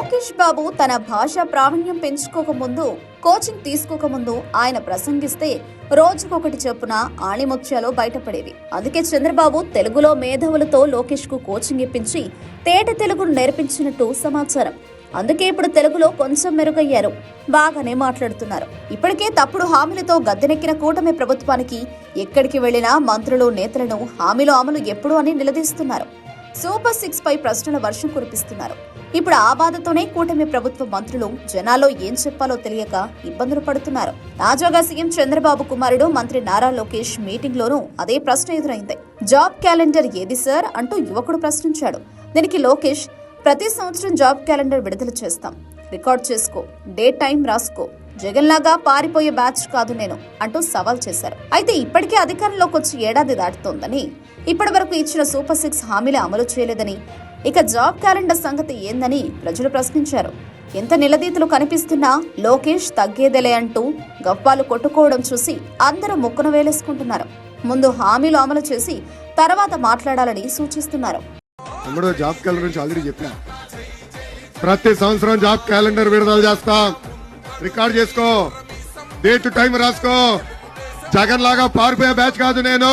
లోకేష్ బాబు తన భాష ప్రావీణ్యం పెంచుకోకముందు కోచింగ్ తీసుకోకముందు ఆయన ప్రసంగిస్తే రోజుకొకటి చొప్పున ఆణిముత్యాలు బయటపడేవి. అందుకే చంద్రబాబు తెలుగులో మేధావులతో లోకేష్కు కోచింగ్ ఇప్పించి తేట తెలుగును నేర్పించినట్టు సమాచారం. అందుకే ఇప్పుడు తెలుగులో కొంచెం మెరుగయ్యారు. బాగానే మాట్లాడుతున్నారు. ఇప్పటికే తప్పుడు హామీలతో గద్దెనెక్కిన కూటమి ప్రభుత్వానికి ఎక్కడికి వెళ్ళినా మంత్రులు నేతలను హామీలు అమలు ఎప్పుడు అని నిలదీస్తున్నారు. సూపర్ సిక్స్ పై ప్రశ్నల వర్షం కురిపిస్తున్నారు. ఇప్పుడు ఆ బాధతోనే కూటమి ప్రభుత్వ మంత్రులు జనాల్లో ఏం చెప్పాలో తెలియక ఇబ్బందులు పడుతున్నారు. తాజాగా సీఎం చంద్రబాబు కుమారుడు మంత్రి నారా లోకేష్ మీటింగ్ లోనూ అదే ప్రశ్న ఎదురైంది. జాబ్ క్యాలెండర్ ఏది సార్? అంటూ యువకుడు ప్రశ్నించాడు. దీనికి లోకేష్ ప్రతి సంవత్సరం జాబ్ క్యాలెండర్ విడుదల చేస్తాం. రికార్డ్ చేసుకో డేట్ టైం రాసుకో. జగన్ లాగా పారిపోయే బ్యాచ్ కాదు నేను అంటూ సవాల్ చేశారు. అయితే ఇప్పటికే అధికారంలోకి వచ్చి ఏడాది దాటుతోందని ఇప్పటి వరకు ఇచ్చిన సూపర్ సిక్స్ హామీలు అమలు చేయలేదని ఇక జాబ్ క్యాలెండర్ సంగతి ఏందని ప్రజలు ప్రశ్నించారు. ఎంత నిలదీతలు కనిపిస్తున్నా లోకేష్ తగ్గేదేలే అంటూ గప్పాలు కొట్టుకోవడం చూసి అందరూ ముక్కున వేలేసుకుంటున్నారు. ముందు హామీలు అమలు చేసి తర్వాత మాట్లాడాలని సూచిస్తున్నారు. జాబ్ క్యాలెండర్ గురించి ఆల్రెడీ చెప్పినా. ప్రతి సంవత్సరం జాబ్ క్యాలెండర్ విడుదల చేస్తాం. రికార్డ్ చేసుకో. డేట్ టైం రాసుకో. జగన్ లాగా పారిపోయే బ్యాచ్ కాదు నేను.